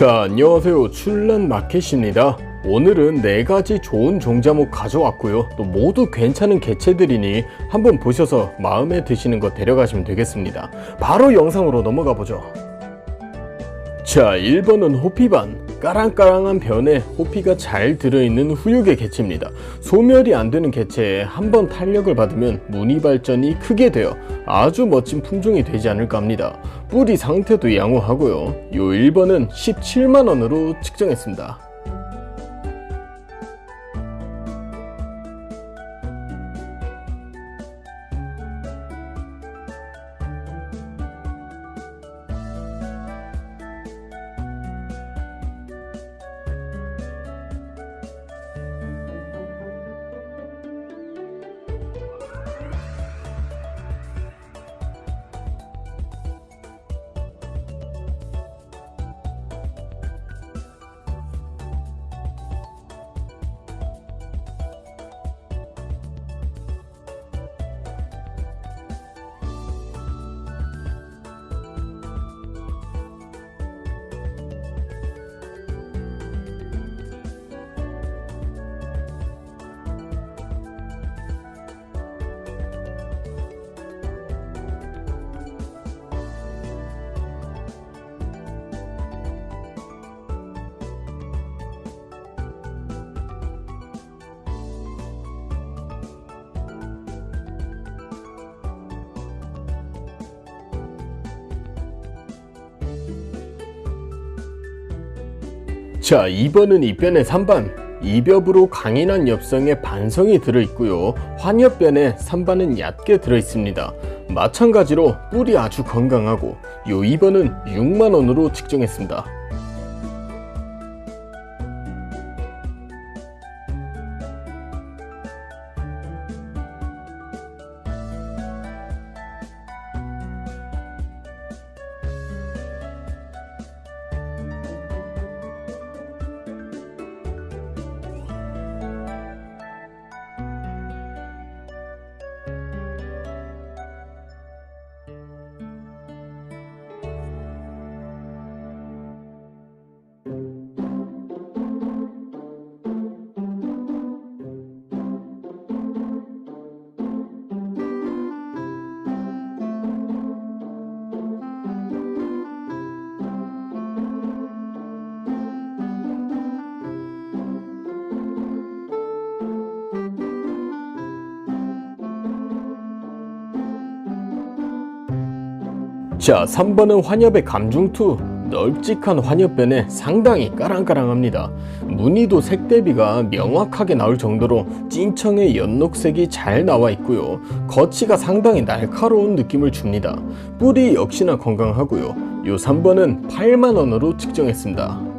자, 안녕하세요. 출란 마켓입니다. 오늘은 네 가지 좋은 종자목 가져왔고요. 또 모두 괜찮은 개체들이니 한번 보셔서 마음에 드시는 거 데려가시면 되겠습니다. 바로 영상으로 넘어가 보죠. 자, 1번은 호피반. 까랑까랑한 변에 호피가 잘 들어있는 후육의 개체입니다. 소멸이 안 되는 개체에 한 번 탄력을 받으면 무늬 발전이 크게 되어 아주 멋진 품종이 되지 않을까 합니다. 뿌리 상태도 양호하고요. 요 1번은 17만원으로 측정했습니다. 자, 2번은 이변의 3반. 이벽으로 강인한 엽성에 반성이 들어있고요. 환엽변에 3반은 얕게 들어있습니다. 마찬가지로 뿔이 아주 건강하고 요 2번은 6만원으로 측정했습니다. 자, 3번은 환엽의 감중투. 널찍한 환엽변에 상당히 까랑까랑합니다. 무늬도 색 대비가 명확하게 나올 정도로 찐청의 연녹색이 잘 나와 있고요. 거치가 상당히 날카로운 느낌을 줍니다. 뿌리 역시나 건강하고요. 요 3번은 8만원으로 측정했습니다.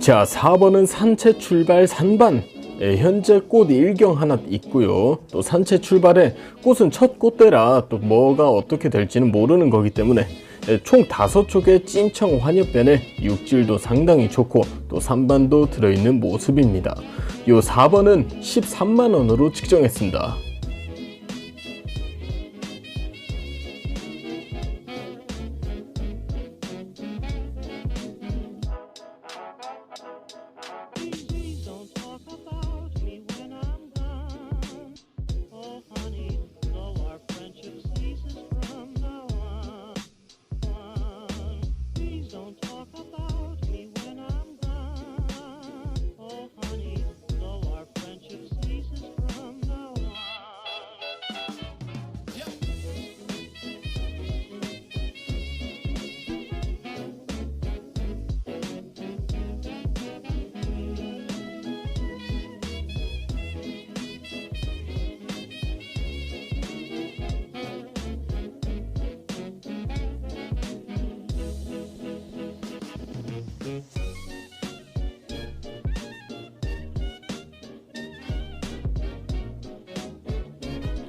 자, 4번은 산채 출발 산반. 예, 현재 꽃 일경 하나 있고요. 또 산채 출발에 꽃은 첫 꽃대라 또 뭐가 어떻게 될지는 모르는 거기 때문에 예, 총 다섯 촉의 찐청 환엽변에 육질도 상당히 좋고 또 산반도 들어있는 모습입니다. 요 4번은 13만 원으로 측정했습니다.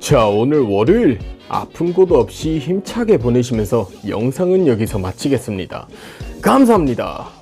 자, 오늘 월요일 아픈 곳 없이 힘차게 보내시면서 영상은 여기서 마치겠습니다. 감사합니다.